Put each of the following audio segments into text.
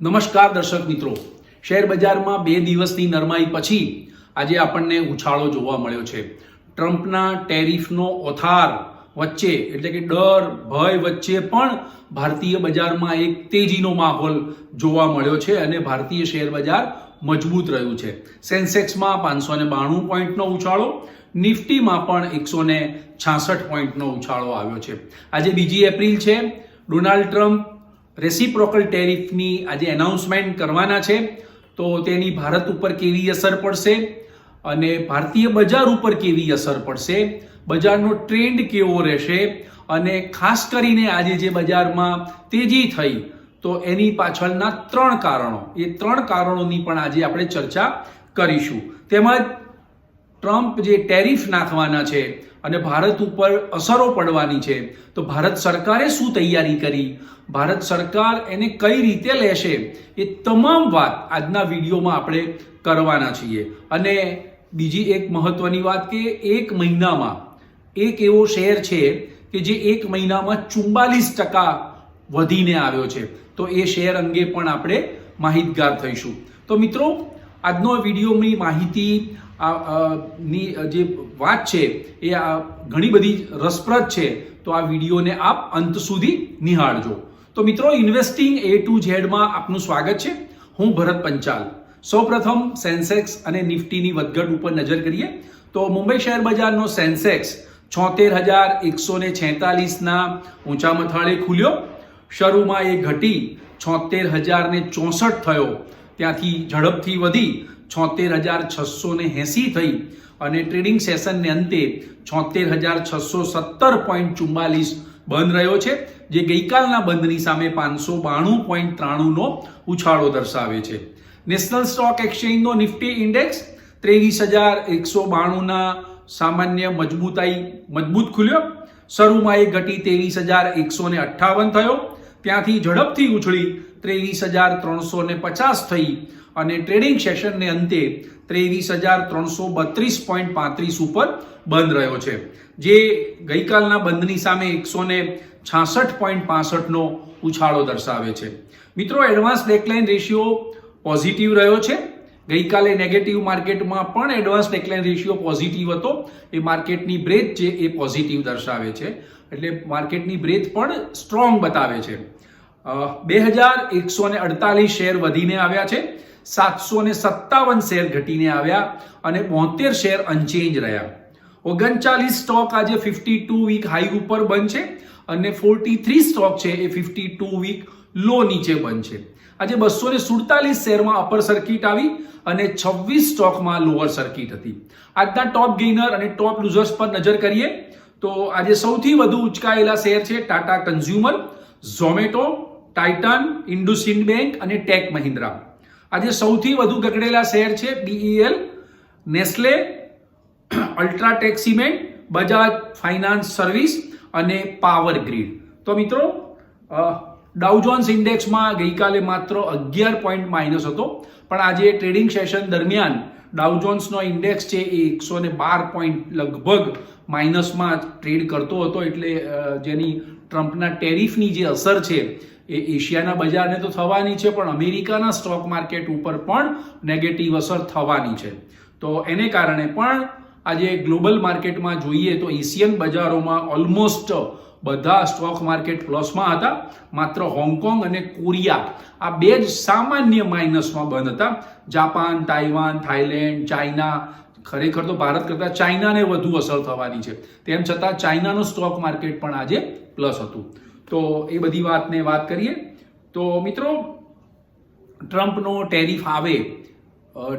નમસ્કાર દર્શક મિત્રો. શેર બજારમાં બે દિવસની નરમાઈ પછી આજે આપણને ઉછાળો જોવા મળ્યો છે. ટ્રમ્પના ટેરિફનો ઓથાર વચ્ચે, એટલે કે ડર, ભય વચ્ચે પણ ભારતીય બજારમાં એક તેજીનો માહોલ જોવા મળ્યો છે અને ભારતીય શેર બજાર મજબૂત રહ્યું છે. સેન્સેક્સમાં પાંચસો ને બાણું પોઈન્ટનો ઉછાળો, નિફ્ટીમાં પણ એકસો ને છાસઠ પોઈન્ટનો ઉછાળો આવ્યો છે. આજે બીજી એપ્રિલ છે. ડોનાલ્ડ ટ્રમ્પ રેસિપ્રોકલ ટેરિફની આજે એનાઉન્સમેન્ટ કરવાના છે. તો તેની ભારત ઉપર કેવી અસર પડશે? અને ભારતીય બજાર ઉપર કેવી અસર પડશે? બજારનો ટ્રેન્ડ કેવો રહેશે? અને ખાસ કરીને આજે જે બજારમાં તેજી થઈ, તો એની પાછળના ત્રણ કારણો. એ ત્રણ કારણોની પણ આજે આપણે ચર્ચા કરીશું. તેમજ ટ્રમ્પ જે ટેરિફ નાખવાના છે અને ભારત ઉપર અસરો પડવાની છે. તો ભારત સરકારે શું તૈયારી કરી? ભારત સરકાર એને કઈ રીતે લેશે? એ તમામ વાત આજના વિડીયોમાં આપણે કરવાના છીએ. અને બીજી એક મહત્વની વાત કે એક મહિનામાં, એક એવો શેર છે કે જે એક મહિનામાં ચુમ્બાલીસ ટકા વધીને આવ્યો છે. તો એ શેર અંગે પણ આપણે માહિતગાર થઈશું. તો મિત્રો, આજનો વિડીયોની માહિતી આ, ની જે વાત છે એ આ ઘણી બધી રસપ્રદ છે તો આ વિડીયોને આપ અંત સુધી નિહાળજો. તો મિત્રો ઇન્વેસ્ટિંગ એ ટુ ઝેડમાં આપનું સ્વાગત છે. હું ભરત પંચાલ. સૌપ્રથમ સેન્સેક્સ અને નિફ્ટીની વધઘટ ઉપર નજર કરીએ તો મુંબઈ શેર બજારનો સેન્સેક્સ છોતેર હજાર એકસો ને છેતાલીસના ઊંચા મથાળે ખુલ્યો. શરૂમાં એ ઘટી છોતેર હજાર ચોસઠ થયો. ત્યાંથી ઝડપથી વધી છોતેર હજાર છસો ને એંસી થઈ અને ટ્રેડિંગ સેશનને અંતે છોતેર હજાર છસો સત્તર પોઈન્ટ ચુમ્માલીસ બંધ રહ્યો છે, જે ગઈકાલના બંધની સામે પાંચસો બાણું પોઈન્ટ ત્રાણુંનો ઉછાળો દર્શાવે છે. નેશનલ સ્ટોક એક્સચેન્જનો નિફ્ટી ઇન્ડેક્સ ત્રેવીસ હજાર એકસો બાણુંના સામાન્ય મજબૂતાઈ મજબૂત ખુલ્યો. શરૂમાં એ ઘટી ત્રેવીસ હજાર એકસો ને અઠ્ઠાવન થયો. ત્યાંથી ઝડપથી ઉછળી ત્રેવીસ હજાર ત્રણસો ને પચાસ થઈ અને ટ્રેડિંગ સેશનને અંતે ત્રેવીસ હજાર ત્રણસો બત્રીસ પોઈન્ટ પાંત્રીસ ઉપર બંધ રહ્યો છે. જે ગઈકાલના બંધની સામે એકસો ને છાસઠ પોઈન્ટ પાસઠનો ઉછાળો દર્શાવે છે. મિત્રો એડવાન્સ ડેકલાઇન રેશિયો પોઝિટિવ રહ્યો છે. ગઈકાલે નેગેટિવ માર્કેટમાં પણ એડવાન્સ ડેકલાઇન રેશિયો પોઝિટિવ હતો. એ માર્કેટની બ્રેથ છે એ પોઝિટિવ દર્શાવે છે. એટલે માર્કેટની બ્રેથ પણ સ્ટ્રોંગ બતાવે છે. બે હજાર એકસો અડતાલીસ શેર વધીને આવ્યા છે. સાતસો ને સત્તાવન શેર ઘટીને આવ્યા અને બોતેર શેર અનચેન્જ રહ્યા. ઓગણચાલીસ સ્ટોક આજે ફિફ્ટી ટુ વીક હાઈ ઉપર બંધ છે અને ફોર્ટી થ્રી સ્ટોક છે એ ફિફ્ટી ટુ વીક લો નીચે બંધ છે. આજે બસો ને સુડતાલીસ શેરમાં અપર સર્કિટ આવી અને છવ્વીસ સ્ટોકમાં લોઅર સર્કિટ હતી. આજના ટોપ ગેઇનર અને ટોપ લૂઝર્સ પર નજર કરીએ તો આજે સૌથી વધુ ઉચકાયેલા શેર છે Tata consumer Zomato Titan IndusInd bank અને ટેક મહિન્દ્રા આજે સૌથી વધુ ગગડેલા શેર છે BEL Nestle UltraTech cement Bajaj finance service અને પાવર ગ્રીડ તો મિત્રો ડાઉજોન્સ ઇન્ડેક્સમાં ગઈકાલે માત્ર અગિયાર પોઈન્ટ માઇનસ હતો, પણ આજે ટ્રેડિંગ સેશન દરમિયાન ડાઉજોન્સનો ઇન્ડેક્સ છે એ એકસો ને બાર પોઈન્ટ લગભગ માઇનસમાં ટ્રેડ કરતો હતો, એટલે જેની ટ્રમ્પના ટેરિફની જે અસર છે એ એશિયાના બજારને તો થવાની છે, પણ અમેરિકાના સ્ટોક માર્કેટ ઉપર પણ નેગેટિવ અસર થવાની છે. તો એને કારણે પણ આજે ગ્લોબલ માર્કેટમાં જોઈએ તો એશિયન બજારોમાં ઓલમોસ્ટ બધા સ્ટોક માર્કેટ પ્લસમાં હતા. માત્ર હોંગકોંગ અને કોરિયા આ બે જ સામાન્ય માઇનસમાં બંધ હતા. જાપાન, તાઇવાન, થાઇલેન્ડ, ચાઇના, ખરેખર તો ભારત કરતાં ચાઇનાને વધુ અસર થવાની છે. તેમ છતાં ચાઇનાનું સ્ટોક માર્કેટ પણ આજે પ્લસ હતું. તો એ બધી વાતને વાત કરીએ. તો મિત્રો, ટ્રમ્પનો ટેરિફ આવે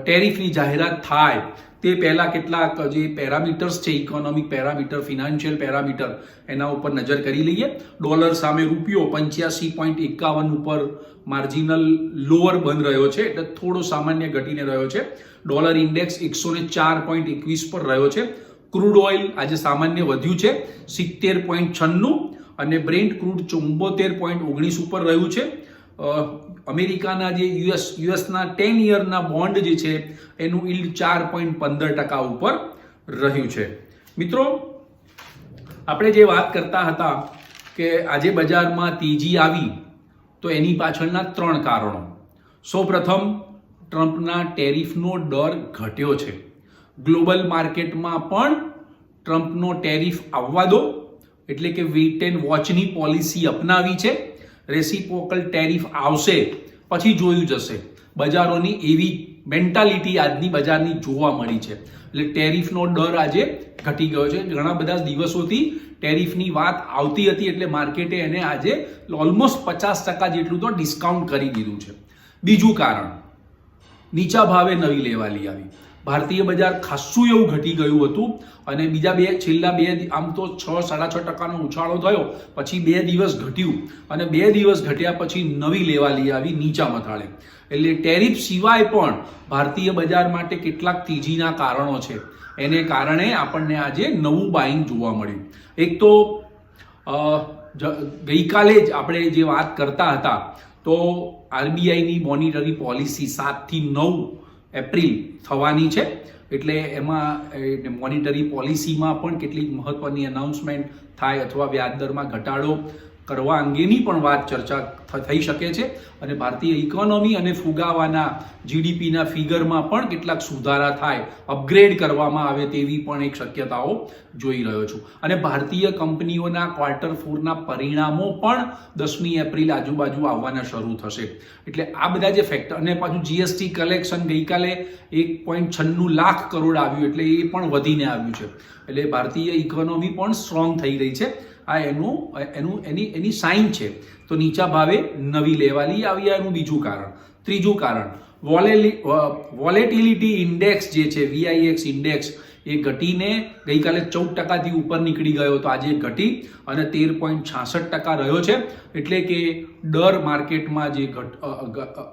ટેરિફની જાહેરાત થાય, તે પહેલાં કેટલાક જે પેરામીટર્સ છે, ઇકોનોમિક પેરામીટર, ફિનાન્શિયલ પેરામીટર, એના ઉપર નજર કરી લઈએ. ડોલર સામે રૂપિયો પંચ્યાસી પોઈન્ટ એકાવન ઉપર માર્જિનલ લોઅર બંધ રહ્યો છે, એટલે થોડો સામાન્ય ઘટીને રહ્યો છે. ડોલર ઇન્ડેક્સ એકસો ને ચાર પોઈન્ટ એકવીસ પર રહ્યો છે. ક્રૂડ ઓઇલ આજે સામાન્ય વધ્યું છે, સિત્તેર પોઈન્ટ છન્નું. અને બ્રેન્ટ ક્રૂડ ચુંબોતેર પોઈન્ટ ઓગણીસ ઉપર રહ્યું છે. અમેરિકાના જે યુએસ, યુએસના ટેન યરના બોન્ડ જે છે, એનું ઇલ્ડ ચાર પોઈન્ટ પંદર ટકા ઉપર રહ્યું છે. મિત્રો, આપણે જે વાત કરતા હતા કે આજે બજારમાં તેજી આવી, તો એની પાછળના ત્રણ કારણો. સૌપ્રથમ, ટ્રમ્પના ટેરિફનો ડર ઘટ્યો છે. ગ્લોબલ માર્કેટમાં પણ ટ્રમ્પનો ટેરિફ આવવા દો. એટલે કે વેઇટ એન્ડ વોચની પોલિસી અપનાવી છે. રેસિપ્રોકલ ટેરિફ આવશે, પછી જોયું જશે. બજારોની એવી મેન્ટાલિટી આજની બજારની જોવા મળી છે. એટલે ટેરિફનો ડર આજે ઘટી ગયો છે. ઘણા બધા દિવસોથી ટેરિફની વાત આવતી હતી એટલે માર્કેટે એને આજે ઓલમોસ્ટ પચાસ ટકા જેટલું તો ડિસ્કાઉન્ટ કરી દીધું છે. બીજું કારણ, નીચા ભાવે નવી લેવાલી આવી. ભારતીય બજાર ખાસ્સું એવું ઘટી ગયું હતું અને બીજા બે, છેલ્લા બે આમ તો છ, સાડા છ ટકાનો ઉછાળો થયો, પછી બે દિવસ ઘટ્યું અને બે દિવસ ઘટ્યા પછી નવી લેવાલી આવી નીચા મથાળે એટલે ટેરિફ સિવાય પણ ભારતીય બજાર માટે કેટલાક તેજીના કારણો છે. એને કારણે આપણને આજે નવું બાઇંગ જોવા મળ્યું. એક તો ગઈકાલે જ આપણે જે વાત કરતા હતા, તો આરબીઆઈની મોનિટરી પોલિસી સાતથી નવ એપ્રિલ થવાની છે. એટલે એમાં મોનિટરી પોલિસીમાં પણ કેટલીક મહત્વની અનાઉન્સમેન્ટ થાય અથવા વ્યાજદરમાં ઘટાડો કરવા અંગેની પણ વાત ચર્ચા થઈ શકે છે. અને ભારતીય ઇકોનોમી અને ફુગાવાના જીડીપીના ફિગરમાં પણ કેટલાક સુધારા થાય અપગ્રેડ કરવામાં આવે તેવી પણ એક શક્યતાઓ જોઈ રહ્યો છું. અને ભારતીય કંપનીઓના ક્વાર્ટર ફોરના પરિણામો પણ દસમી એપ્રિલ આજુબાજુ આવવાના શરૂ થશે. એટલે આ બધા જે ફેક્ટર અને પાછું જીએસટી કલેક્શન ગઈકાલે એક પોઈન્ટ છન્નું લાખ કરોડ આવ્યું, એટલે એ પણ વધીને આવ્યું છે. એટલે ભારતીય ઇકોનોમી પણ સ્ટ્રોંગ થઈ રહી છે. આ એનું એનું, એની એની સાઇન છે. તો નીચા ભાવે નવી લેવાલી આવી એનું બીજું કારણ. ત્રીજું કારણ વોલેટિલિટી ઇન્ડેક્સ જે છે વીઆઈએક્સ ઇન્ડેક્સ એ ઘટીને ગઈકાલે ચૌદ ટકાથી ઉપર નીકળી ગયો તો આજે ઘટી અને તેર પોઈન્ટ છાસઠ ટકા રહ્યો છે. એટલે કે ડર માર્કેટમાં જે ઘટ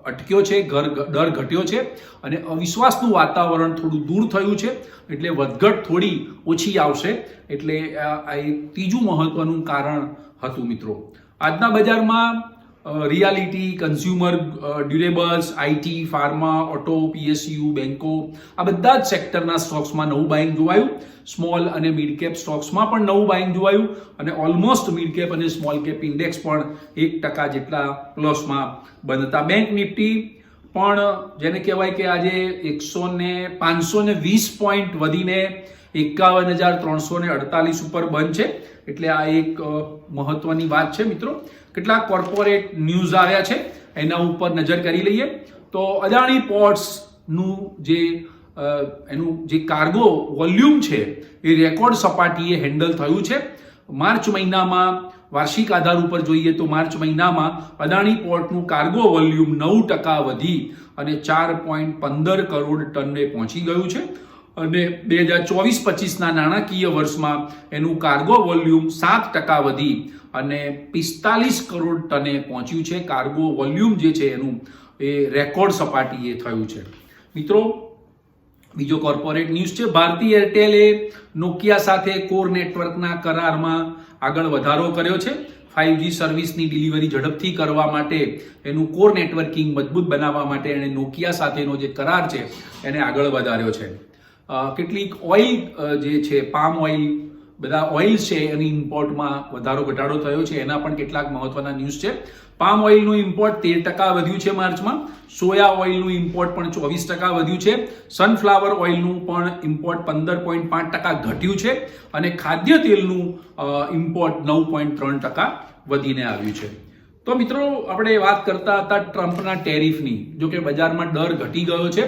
અટક્યો છે, ઘર ડર ઘટ્યો છે અને અવિશ્વાસનું વાતાવરણ થોડું દૂર થયું છે. એટલે વધઘટ થોડી ઓછી આવશે. એટલે આ એક ત્રીજું મહત્વનું કારણ હતું મિત્રો. આજના બજારમાં realty consumer durables IT pharma auto PSU બેન્કો આ બધા જ સેક્ટરના સ્ટોક્સમાં નવું બાઇંગ જોવાયું. સ્મોલ અને મિડ કેપ સ્ટોક્સમાં પણ નવું બાઇંગ જોવાયું અને ઓલમોસ્ટ મિડ કેપ અને સ્મોલ કેપ ઇન્ડેક્સ પણ એક ટકા જેટલા પ્લસમાં હતા બેંક નિફ્ટી પણ જેને કહેવાય કે આજે એકસો ને પાંચસો ને વીસ પોઈન્ટ વધીને એકાવન હજાર ત્રણસો ને અડતાલીસ ઉપર બંધ છે એટલે આ એક મહત્વની વાત છે મિત્રો. કેટલાક કોર્પોરેટ ન્યૂઝ આવ્યા છે, એના ઉપર નજર કરી લઈએ. તો અદાણી પોર્ટ્સનું જે એનું જે કાર્ગો વોલ્યુમ છે, એ રેકોર્ડ સપાટીએ હેન્ડલ થયું છે. માર્ચ મહિનામાં વાર્ષિક આધાર ઉપર જોઈએ તો માર્ચ મહિનામાં અદાણી પોર્ટનું કાર્ગો વોલ્યુમ નવ ટકા વધી અને ચાર પોઈન્ટ પંદર કરોડ ટને પહોંચી ગયું છે. અને બે હજાર ચોવીસ પચીસના નાણાકીય વર્ષમાં એનું કાર્ગો વોલ્યુમ સાત ટકા વધી અને પિસ્તાલીસ કરોડ ટને પહોંચ્યું છે. કાર્ગો વોલ્યુમ જે છે એનું એ રેકોર્ડ સપાટીએ થયું છે. મિત્રો, બીજો કોર્પોરેટ ન્યૂઝ છે. ભારતી એરટેલે નોકિયા સાથે કોર નેટવર્કના કરારમાં આગળ વધારો કર્યો છે. ફાઇવજી સર્વિસની ડિલિવરી ઝડપથી કરવા માટે એનું કોર નેટવર્કિંગ મજબૂત બનાવવા માટે એણે નોકિયા સાથેનો જે કરાર છે, એને આગળ વધાર્યો છે. કેટલીક ઓઇલ જે છે, પામ ઓઇલ, બધા ઓઇલ છે એની ઇમ્પોર્ટમાં વધારો, ઘટાડો થયો છે. એના પણ કેટલાક મહત્વના ન્યૂઝ છે. પામ ઓઇલનું ઇમ્પોર્ટ તેર ટકા વધ્યું છે માર્ચમાં. સોયા ઓઇલનું ઇમ્પોર્ટ પણ ચોવીસ ટકા વધ્યું છે. સનફ્લાવર ઓઇલનું પણ ઇમ્પોર્ટ પંદર પોઈન્ટ પાંચ ટકા ઘટ્યું છે. અને ખાદ્ય તેલનું ઇમ્પોર્ટ નવ પોઈન્ટ ત્રણ ટકા વધીને આવ્યું છે. તો મિત્રો, આપણે વાત કરતા હતા ટ્રમ્પના ટેરિફની. જો કે બજારમાં ડર ઘટી ગયો છે.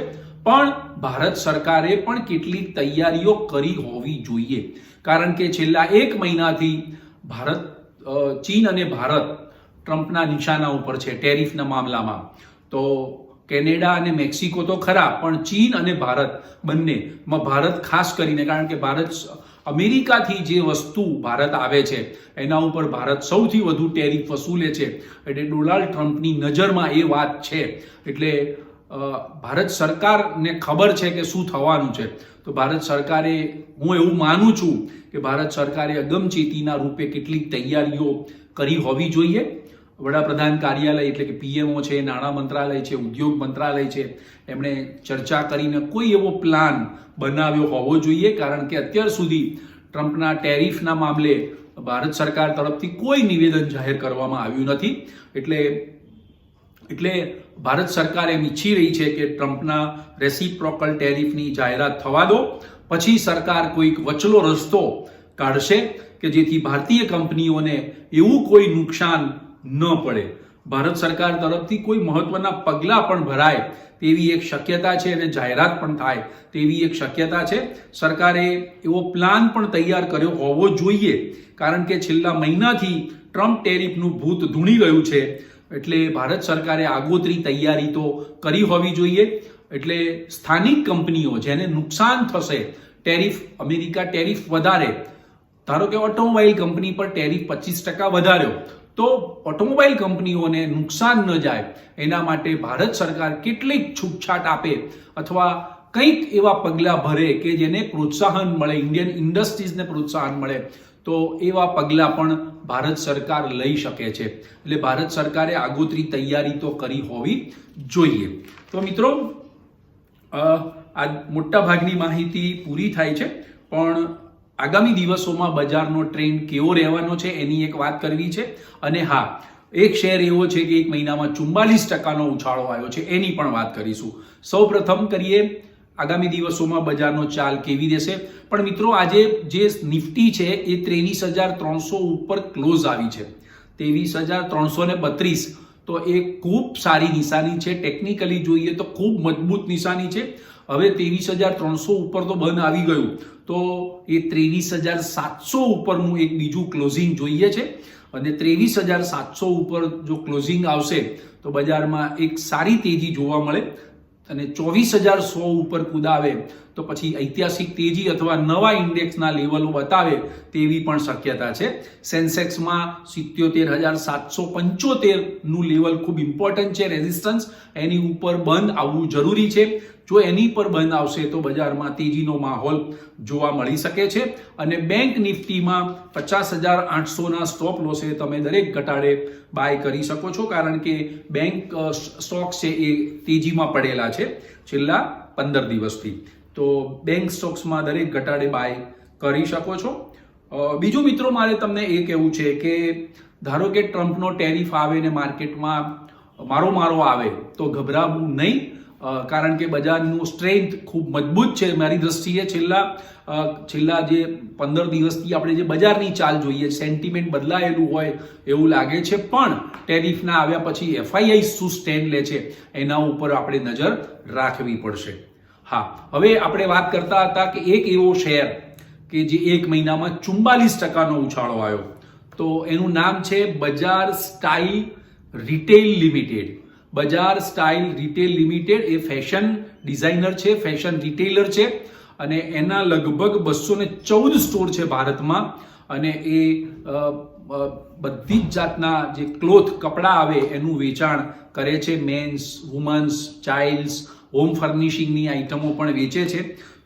પણ ભારત સરકારે પણ કેટલીક તૈયારીઓ કરી હોવી જોઈએ. કારણ કે છેલ્લા એક મહિનાથી ભારત ચીન અને ભારત ટ્રમ્પના નિશાના ઉપર છે ટેરિફના મામલામાં. તો કેનેડા અને મેક્સિકો તો ખરા, પણ ચીન અને ભારત બંનેમાં ભારત ખાસ કરીને, કારણ કે ભારત અમેરિકાથી જે વસ્તુ ભારત આવે છે, એના ઉપર ભારત સૌથી વધુ ટેરિફ વસૂલે છે. એટલે ડોનાલ્ડ ટ્રમ્પની નજરમાં એ વાત છે. એટલે ભારત સરકારને ખબર છે કે શું થવાનું છે. તો ભારત સરકારે, હું એવું માનું છું કે ભારત સરકારે અગમચેતીના રૂપે કેટલીક તૈયારીઓ કરી હોવી જોઈએ. વડાપ્રધાન કાર્યાલય એટલે કે પીએમઓ છે, નાણાં મંત્રાલય છે, ઉદ્યોગ મંત્રાલય છે, એમણે ચર્ચા કરીને કોઈ એવો પ્લાન બનાવ્યો હોવો જોઈએ, કારણ કે અત્યાર સુધી ટ્રમ્પના ટેરિફના મામલે ભારત સરકાર તરફથી કોઈ નિવેદન જાહેર કરવામાં આવ્યું નથી. એટલે એટલે ભારત સરકાર એમ ઈચ્છી રહી છે કે ટ્રમ્પના રેસિપ્રોકલ ટેરિફની જાહેરાત થવા દો, પછી સરકાર કોઈક વચલો રસ્તો કાઢશે કે જેથી ભારતીય કંપનીઓને એવું કોઈ નુકસાન ન પડે. ભારત સરકાર તરફથી કોઈ મહત્વના પગલાં પણ ભરાય તેવી એક શક્યતા છે અને જાહેરાત પણ થાય તેવી એક શક્યતા છે. સરકારે એવો પ્લાન પણ તૈયાર કર્યો હોવો જોઈએ, કારણ કે છેલ્લા મહિનાથી ટ્રમ્પ ટેરિફનું ભૂત ધૂણી ગયું છે. એટલે ભારત સરકારે આગોતરી તૈયારી તો કરી હોવી જોઈએ. એટલે સ્થાનિક કંપનીઓ જેને નુકસાન થશે, ટેરિફ, અમેરિકા ટેરિફ વધારે. ધારો કે ઓટોમોબાઈલ કંપની પર ટેરિફ પચીસ ટકા વધાર્યો, તો ઓટોમોબાઈલ કંપનીઓને નુકસાન ન જાય. એના માટે ભારત સરકાર કેટલીક છૂટછાટ આપે અથવા કંઈક એવા પગલાં ભરે કે જેને પ્રોત્સાહન મળે, ઇન્ડિયન ઇન્ડસ્ટ્રીઝને પ્રોત્સાહન મળે. તો એવા પગલાં પણ ભારત સરકાર લઈ શકે છે. એટલે ભારત સરકારે આગોતરી તૈયારી તો કરી હોવી જોઈએ. તો મિત્રો આ મોટાભાગની માહિતી પૂરી થાય છે, પણ આગામી દિવસોમાં બજારનો ટ્રેન્ડ કેવો રહેવાનો છે એની એક વાત કરવી છે. અને હા, એક શેર એવો છે કે એક મહિનામાં ચુમ્બાલીસ ટકાનો ઉછાળો આવ્યો છે એની પણ વાત કરીશું. સૌ પ્રથમ કરીએ આગામી દિવસોમાં બજારનો ચાલ કેવી રહેશે પણ મિત્રો, આજે જે નિફ્ટી છે, એ ત્રેવીસ હજાર ત્રણસો ઉપર ક્લોઝ આવી છે. ત્રેવીસ હજાર ત્રણસો ને બત્રીસ. તો એ ખૂબ સારી નિશાની છે. ટેકનિકલી જોઈએ તો ખૂબ મજબૂત નિશાની છે. હવે ત્રેવીસ હજાર ત્રણસો ઉપર તો બંધ આવી ગયું. તો એ ત્રેવીસ હજાર સાતસો ઉપરનું એક બીજું ક્લોઝિંગ જોઈએ છે. અને ત્રેવીસ હજાર સાતસો ઉપર જો ક્લોઝિંગ આવશે, તો બજારમાં એક સારી તેજી જોવા મળે. અને ચોવીસ હજાર સો ઉપર કુદાવે તો પછી ઐતિહાસિક તેજી અથવા નવા ઇન્ડેક્સના લેવલો બતાવે તેવી પણ શક્યતા છે. સેન્સેક્સમાં સિત્યોતેર હજાર સાતસો પંચોતેરનું લેવલ ખૂબ ઇમ્પોર્ટન્ટ છે રેઝિસ્ટન્સ એની ઉપર બંધ આવવું જરૂરી છે. જો એની પર બંધ આવશે તો બજારમાં તેજીનો માહોલ જોવા મળી શકે છે. અને બેંક નિફ્ટીમાં પચાસ હજાર આઠસોના સ્ટોપ લોસે તમે દરેક ઘટાડે બાય કરી શકો છો. કારણ કે બેંક સ્ટોક છે એ તેજીમાં પડેલા છે છેલ્લા પંદર દિવસથી. તો બેંક સ્ટોક્સમાં દરેક ઘટાડે બાય કરી શકો છો. બીજું મિત્રો મારે તમને એ કહેવું છે કે ધારો કે ટ્રમ્પનો ટેરિફ આવે ને માર્કેટમાં મારો મારો આવે, તો ગભરાવું નહીં. કારણ કે બજારનું સ્ટ્રેન્થ ખૂબ મજબૂત છે મારી દ્રષ્ટિએ. છેલ્લા છેલ્લા જે પંદર દિવસથી આપણે જે બજારની ચાલ જોઈએ સેન્ટિમેન્ટ બદલાયેલું હોય એવું લાગે છે. પણ ટેરિફના આવ્યા પછી એફઆઈઆઈ શું સ્ટેન્ડ લે છે, એના ઉપર આપણે નજર રાખવી પડશે. હા, હવે આપણે વાત કરતા હતા કે એક એવો શેર કે જે એક મહિનામાં ચુમ્બાલીસ ટકાનો ઉછાળો આવ્યો. તો એનું નામ છે Bazaar style retail limited. Bazaar style retail limited એ ફેશન ડિઝાઇનર છે, ફેશન રિટેલર છે અને એના લગભગ બસો ને ચૌદ સ્ટોર છે ભારતમાં અને એ બધી જ જાતના જે ક્લોથ કપડાં આવે એનું વેચાણ કરે છે, મેન્સ, વુમન્સ, ચાઇલ્ડ્સ હોમ ફર્નિશિંગની આઇટમો પણ વેચે છે.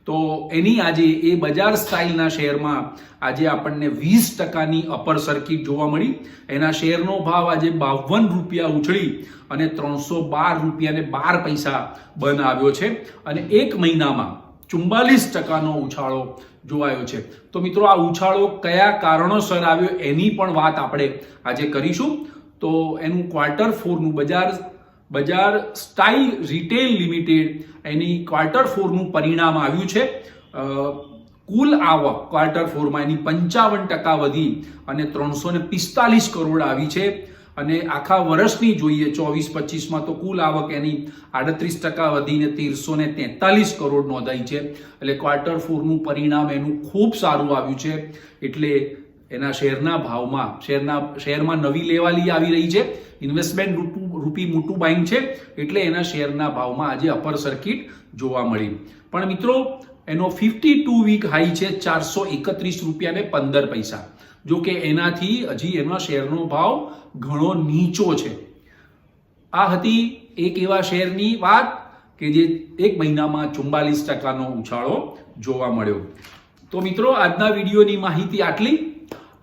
તો એની આજે એ બજાર સ્ટાઇલના શેરમાં આજે આપણને વીસ ટકાની અપર સર્કિટ જોવા મળી. એના શેરનો ભાવ આજે બાવન રૂપિયા ઉછળી અને ત્રણસો બાર રૂપિયાને બાર પૈસા બંધ આવ્યો છે. અને એક મહિનામાં ચુમ્બાલીસ ટકાનો ઉછાળો જોવાયો છે. તો મિત્રો આ ઉછાળો કયા કારણોસર આવ્યો એની પણ વાત આપણે આજે કરીશું. તો એનું ક્વાર્ટર ફોરનું બજાર બજાર સ્ટાઇલ રિટેલ લિમિટેડ એની ક્વાર્ટર ફોરનું પરિણામ આવ્યું છે. કુલ આવક ક્વાર્ટર ફોરમાં એની પંચાવન ટકા વધી અને ત્રણસો ને પિસ્તાલીસ કરોડ આવી છે. અને આખા વર્ષની જોઈએ ચોવીસ પચીસમાં તો કુલ આવક એની આડત્રીસ ટકા વધીને તેરસો ને તેતાલીસ કરોડ નોંધાઈ છે. એટલે ક્વાર્ટર ફોરનું પરિણામ એનું ખૂબ સારું આવ્યું છે. એટલે એના શેરના ભાવમાં, શેરના, શેરમાં નવી લેવાલી આવી રહી છે. ઇન્વેસ્ટમેન્ટ રૂપી મોટું બાઇંગ છે. એટલે એના શેરના ભાવમાં આજે અપર સર્કિટ જોવા મળી. પણ મિત્રો, એનો ફિફ્ટી ટુ વીક હાઈ છે, ચારસો એકત્રીસ રૂપિયા ને પંદર પૈસા. જો કે એનાથી હજી એના શેરનો ભાવ ઘણો નીચો છે. આ હતી એક એવા શેરની વાત કે જે એક મહિનામાં ચુમ્બાલીસ ટકાનો ઉછાળો જોવા મળ્યો. તો મિત્રો, આજના વિડીયોની માહિતી આટલી.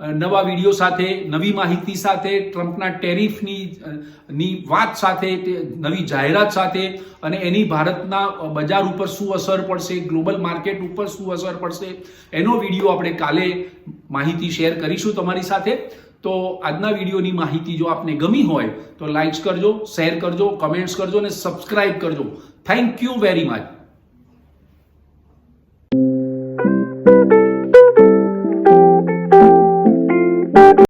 નવા વીડિયો સાથે, નવી માહિતી સાથે, ટ્રમ્પના ટેરિફની ની વાત સાથે નવી જાહેરાત સાથે અને એની ભારતના બજાર ઉપર શું અસર પડશે, ગ્લોબલ માર્કેટ ઉપર શું અસર પડશે, એનો વીડિયો આપણે કાલે માહિતી શેર કરીશું તમારી સાથે. તો આજના વિડીયોની માહિતી જો આપને ગમી હોય, તો લાઇક્સ કરજો શેર કરજો કમેન્ટ્સ કરજો અને સબસ્ક્રાઇબ કરજો. Thank you very much